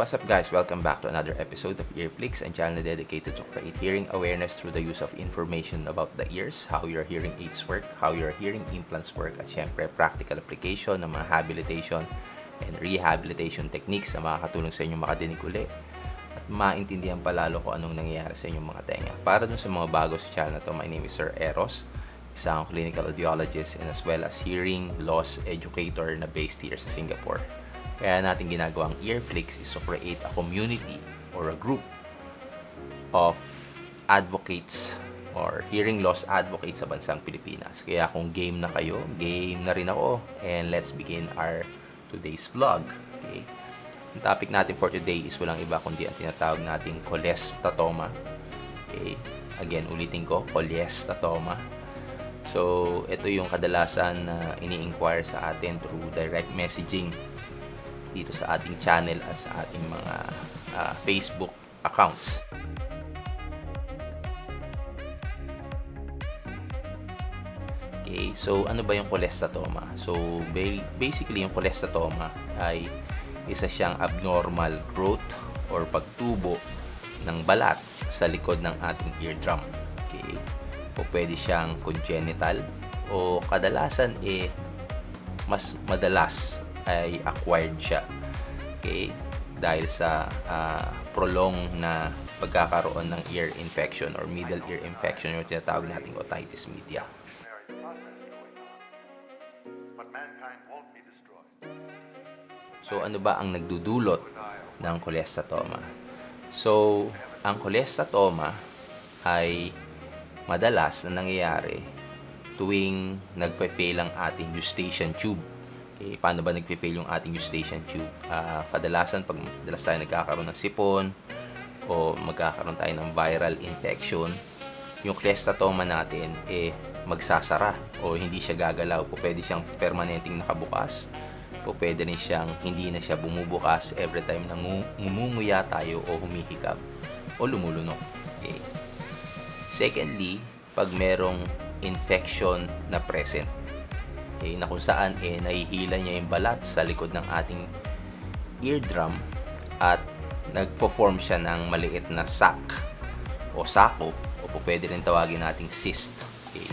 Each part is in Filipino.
What's up guys? Welcome back to another episode of Earflix, and channel dedicated to create hearing awareness through the use of information about the ears, how your hearing aids work, how your hearing implants work, at syempre practical application ng mga habilitation and rehabilitation techniques na makakatulong sa inyo makadinig uli at maintindihan palalo kung anong nangyayari sa inyong mga tenga. Para dun sa mga bago sa channel na to, my name is Sir Eros, isang clinical audiologist and as well as hearing loss educator na based here sa Singapore. Kaya natin ginagawang Earflix is to create a community or a group of advocates or hearing loss advocates sa bansang Pilipinas. Kaya kung game na kayo, game na rin ako. And let's begin our today's vlog. Okay? Ang topic natin for today is walang iba kundi ang tinatawag nating cholestatoma. Okay? Again, ulitin ko, cholestatoma. So, ito yung kadalasan na ini-inquire sa atin through direct messaging dito sa ating channel at sa ating mga ah, Facebook accounts. Okay, so ano ba yung cholestatoma? So ba- basically yung cholestatoma ay isa siyang abnormal growth or pagtubo ng balat sa likod ng ating eardrum. Okay? O pwede siyang congenital o kadalasan eh mas madalas ay acquired siya. Okay? Dahil sa ah, prolong na pagkakaroon ng ear infection or middle ear infection yung tinatawag nating otitis media. So ano ba ang nagdudulot ng cholestatoma? So, ang cholestatoma ay madalas na nangyayari tuwing nagpe-fail ang ating eustachian tube. Okay, paano ba nagpe-fail yung ating eustachian tube? Ah, kadalasan pag madalas tayo nagkakaroon ng sipon o magkakaroon tayo ng viral infection, yung cholestatoma natin eh magsasara o hindi siya gagalaw po pwede siyang permanenteng nakabukas po pwede rin siyang hindi na siya bumubukas every time na ngu- ngumunguya tayo o humihikab o lumulunok. Okay. Secondly, pag merong infection na present, okay, na kung saan eh, nahihila niya yung balat sa likod ng ating eardrum at nagpo-form siya ng maliit na sac o sako o po pwede rin tawagin nating cyst. Okay.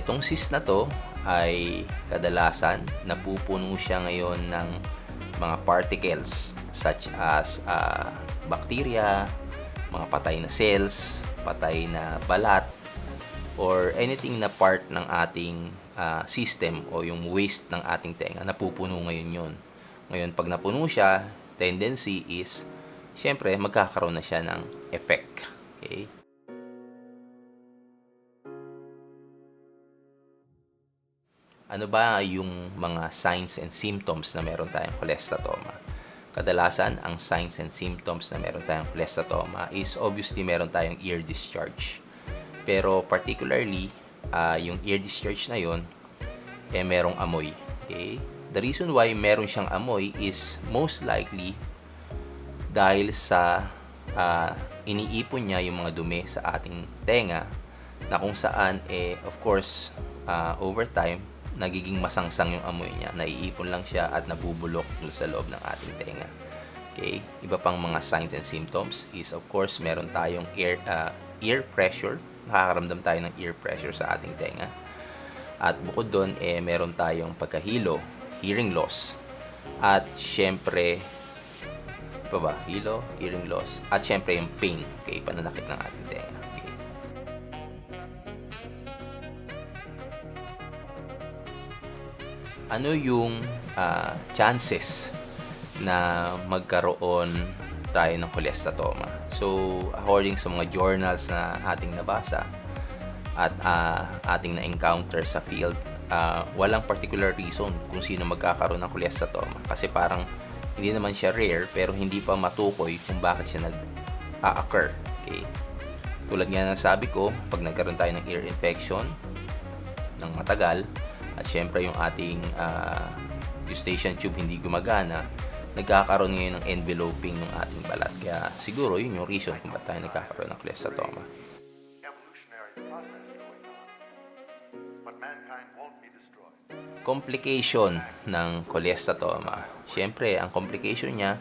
Etong cyst na to ay kadalasan napupuno siya ngayon ng mga particles such as ah, bacteria, mga patay na cells, patay na balat, or anything na part ng ating ah, system o yung waste ng ating tenga, napupuno ngayon yon. Ngayon, pag napuno siya, tendency is, syempre, magkakaroon na siya ng effect. Okay? Ano ba yung mga signs and symptoms na meron tayong cholestatoma? Kadalasan, ang signs and symptoms na meron tayong cholestatoma is obviously meron tayong ear discharge. Pero particularly, ah, yung ear discharge na yon eh merong amoy. Okay? The reason why meron siyang amoy is most likely dahil sa ah, iniipon niya yung mga dumi sa ating tenga na kung saan eh of course ah, over time nagiging masangsang yung amoy niya naiipon lang siya at nabubulok sa loob ng ating tenga okay iba pang mga signs and symptoms is of course meron tayong ear ah, ear pressure nakakaramdam tayo ng ear pressure sa ating tenga at bukod doon eh meron tayong pagkahilo hearing loss at syempre pa ba? Hilo, hearing loss, at syempre yung pain, okay, pananakit ng ating tenga. Okay. Ano yung ah, chances na magkaroon tayo ng cholestatoma? So, according sa mga journals na ating nabasa at ah, ating na-encounter sa field, ah, walang particular reason kung sino magkakaroon ng cholestatoma. Kasi parang hindi naman siya rare pero hindi pa matukoy kung bakit siya nag-occur. Okay? Tulad nga ng sabi ko, pag nagkaroon tayo ng ear infection ng matagal at syempre yung ating ah, eustachian tube hindi gumagana, nagkakaroon ngayon ng enveloping ng ating balat. Kaya siguro yun yung reason kung bakit tayo nagkakaroon ng destroyed. complication ng cholestatoma. Siyempre, ang complication niya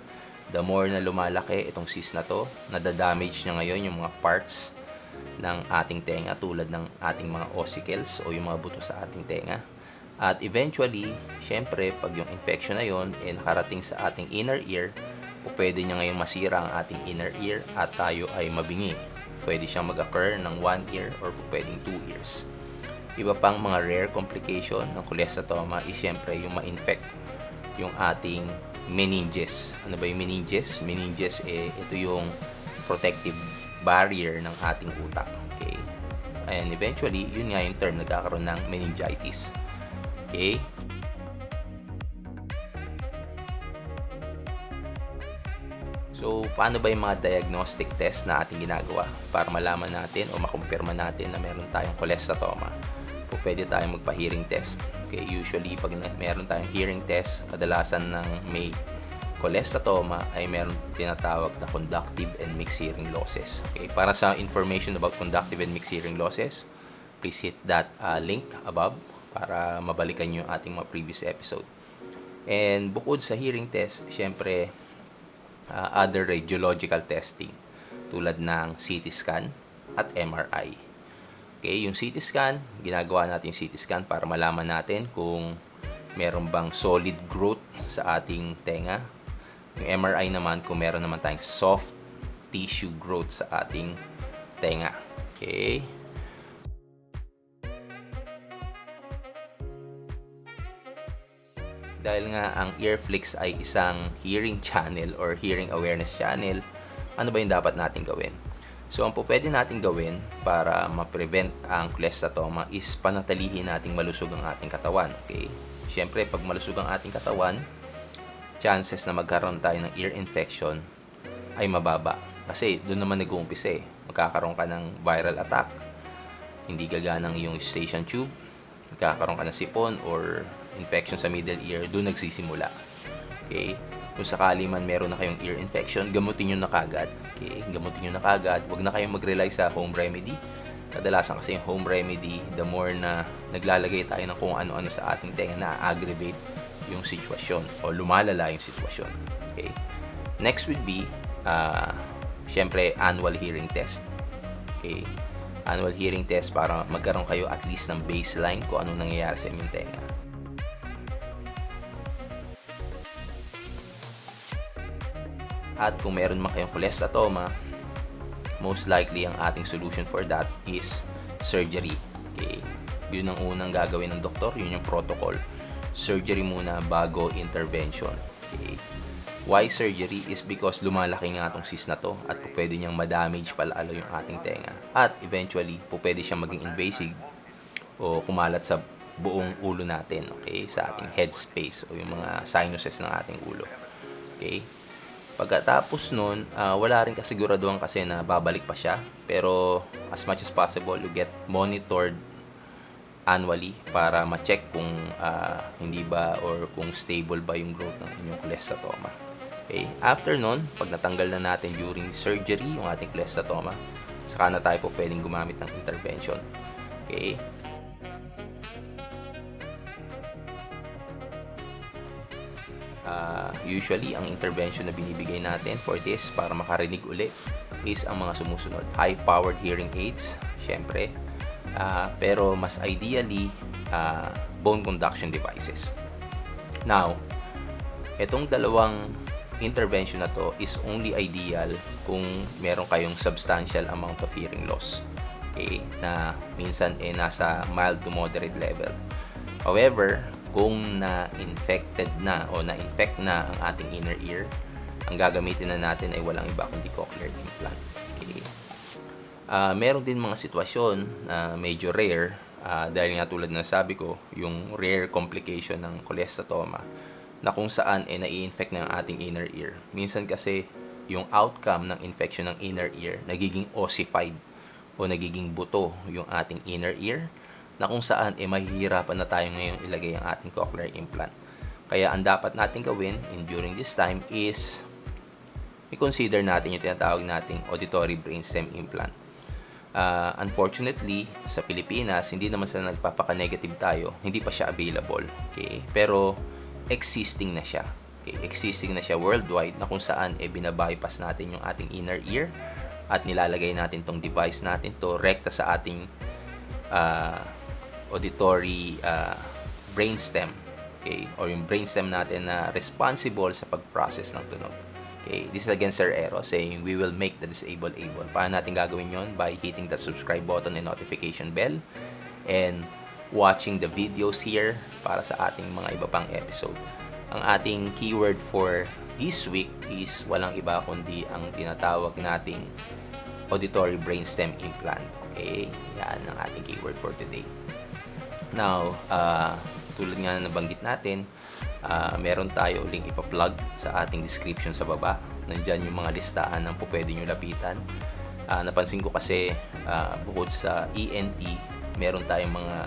the more na lumalaki itong cyst na to, nadadamage niya ngayon yung mga parts ng ating tenga tulad ng ating mga ossicles o yung mga buto sa ating tenga. At eventually, syempre, pag yung infection na yon eh, nakarating sa ating inner ear, o pwede niya ngayong masira ang ating inner ear at tayo ay mabingi. Pwede siyang mag-occur ng one ear or pwedeng two ears. Iba pang mga rare complication ng cholesteatoma is syempre yung ma-infect yung ating meninges. Ano ba yung meninges? Meninges, eh, ito yung protective barrier ng ating utak. Okay? And eventually, yun nga yung term nagkakaroon ng meningitis. Okay? So, paano ba yung mga diagnostic test na ating ginagawa para malaman natin o makumpirma natin na meron tayong cholesteatoma? Po pwede tayong magpa-hearing test. Okay, usually pag meron tayong hearing test, kadalasan ng may cholesteatoma ay meron tinatawag na conductive and mixed hearing losses. Okay, para sa information about conductive and mixed hearing losses, please hit that uh, link above para mabalikan nyo yung ating mga previous episode. And bukod sa hearing test, syempre, uh, other radiological testing tulad ng CT scan at MRI. Okay, yung CT scan, ginagawa natin yung CT scan para malaman natin kung meron bang solid growth sa ating tenga. Yung MRI naman kung meron naman tayong soft tissue growth sa ating tenga. Okay? Dahil nga ang Earflix ay isang hearing channel or hearing awareness channel, ano ba yung dapat natin gawin? So, ang po pwede natin gawin para ma-prevent ang cholesteatoma is panatilihin nating malusog ang ating katawan. Okay? Siyempre, pag malusog ang ating katawan, chances na magkaroon tayo ng ear infection ay mababa. Kasi doon naman nag-uumpisa eh. Magkakaroon ka ng viral attack, hindi gagana iyong station tube, magkakaroon ka ng sipon or infection sa middle ear, doon nagsisimula. Okay? Kung sakali man meron na kayong ear infection, gamutin nyo na kagad. Okay? Gamutin nyo na kagad. Huwag na kayong mag-rely sa home remedy. Kadalasan kasi yung home remedy, the more na naglalagay tayo ng kung ano-ano sa ating tenga na aggravate yung sitwasyon o lumalala yung sitwasyon. Okay? Next would be, uh, syempre, annual hearing test. Okay? Annual hearing test para magkaroon kayo at least ng baseline kung anong nangyayari sa inyong tenga. At kung meron man kayong cholesteatoma, most likely ang ating solution for that is surgery. Okay? Yun ang unang gagawin ng doktor, yun yung protocol. Surgery muna bago intervention. Okay? Why surgery is because lumalaki nga itong cyst na to at po pwede niyang madamage palalo yung ating tenga. At eventually, po pwede siyang maging invasive o kumalat sa buong ulo natin, okay? Sa ating head space o yung mga sinuses ng ating ulo. Okay? Pagkatapos nun, ah, wala rin kasiguraduhan kasi na babalik pa siya. Pero as much as possible, you get monitored annually para ma-check kung ah, hindi ba or kung stable ba yung growth ng inyong cholesteatoma. Okay? After nun, pag natanggal na natin during surgery yung ating cholesteatoma, saka na tayo po pwedeng gumamit ng intervention. Okay? Uh, usually, ang intervention na binibigay natin for this para makarinig uli is ang mga sumusunod. High-powered hearing aids, syempre. Uh, pero mas ideally, uh, bone conduction devices. Now, itong dalawang intervention na to is only ideal kung meron kayong substantial amount of hearing loss. Okay? Na minsan eh nasa mild to moderate level. However, kung na-infected na o na-infect na ang ating inner ear, ang gagamitin na natin ay walang iba kundi cochlear implant. Okay. Ah, meron din mga sitwasyon na medyo rare ah, dahil nga tulad na sabi ko, yung rare complication ng cholesteatoma na kung saan eh nai-infect na ang ating inner ear. Minsan kasi yung outcome ng infection ng inner ear nagiging ossified o nagiging buto yung ating inner ear na kung saan eh mahihirapan na tayo ngayon ilagay ang ating cochlear implant. Kaya ang dapat natin gawin in during this time is i-consider natin yung tinatawag nating auditory brainstem implant. Uh, unfortunately, sa Pilipinas, hindi naman sa nagpapaka-negative tayo, hindi pa siya available. Okay? Pero existing na siya. Okay, existing na siya worldwide na kung saan e binabypass natin yung ating inner ear at nilalagay natin tong device natin to rekta sa ating ah, auditory ah, brainstem. Okay, or yung brainstem natin na responsible sa pag-process ng tunog. Okay, this is again Sir Ero saying we will make the disabled able. Paano natin gagawin yon? By hitting the subscribe button and notification bell and watching the videos here para sa ating mga iba pang episode. Ang ating keyword for this week is walang iba kundi ang tinatawag nating auditory brainstem implant. Okay, yan ang ating keyword for today. Now, ah, tulad nga na nabanggit natin, ah, meron tayo uling ipa-plug sa ating description sa baba. Nandyan yung mga listahan ng po pwede nyo lapitan. Ah, napansin ko kasi ah, bukod sa ENT, meron tayong mga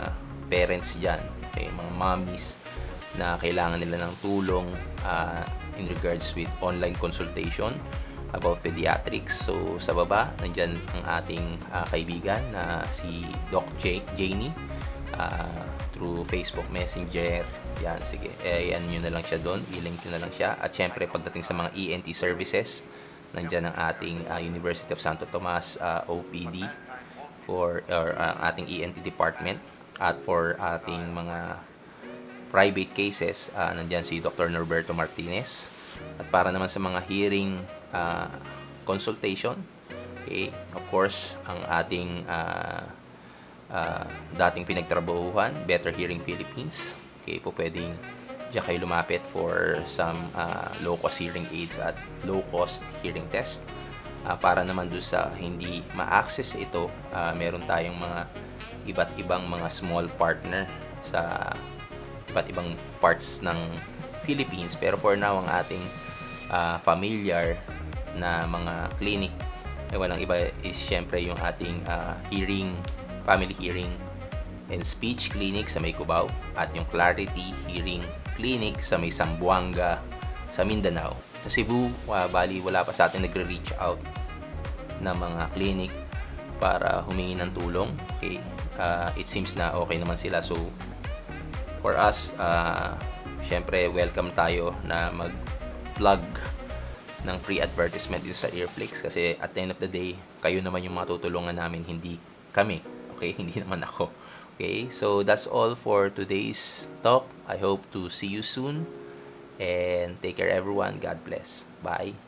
parents dyan, okay, mga mommies na kailangan nila ng tulong ah, in regards with online consultation about pediatrics. So, sa baba, nandyan ang ating ah, kaibigan na si Doc J- Janie ah, through Facebook Messenger. Yan, sige. Eh, yan yun na lang siya doon. I-link nyo na lang siya. At syempre, pagdating sa mga ENT services, nandyan ang ating ah, University of Santo Tomas ah, OPD for or ang ating ENT department at for ating mga private cases, ah, nandyan si Dr. Norberto Martinez. At para naman sa mga hearing ah, consultation, okay, of course, ang ating ah, ah, dating pinagtrabahuhan, Better Hearing Philippines. Okay, po pwedeng diyan kayo lumapit for some ah, low-cost hearing aids at low-cost hearing test. Ah, para naman doon sa hindi ma-access ito, ah, meron tayong mga iba't ibang mga small partner sa iba't ibang parts ng Philippines. Pero for now, ang ating ah, familiar na mga clinic ay walang iba is syempre yung ating ah, hearing, family hearing and speech clinic sa may Cubao at yung Clarity Hearing Clinic sa may Zamboanga sa Mindanao. Sa Cebu, ah, bali wala pa sa atin nagre-reach out na mga clinic para humingi ng tulong. Okay, ah, it seems na okay naman sila. So, for us, ah, syempre welcome tayo na mag-plug ng free advertisement dito sa Earflix kasi at the end of the day, kayo naman yung matutulungan namin, hindi kami. Okay, hindi naman ako. Okay, so that's all for today's talk. I hope to see you soon and take care everyone. God bless. Bye.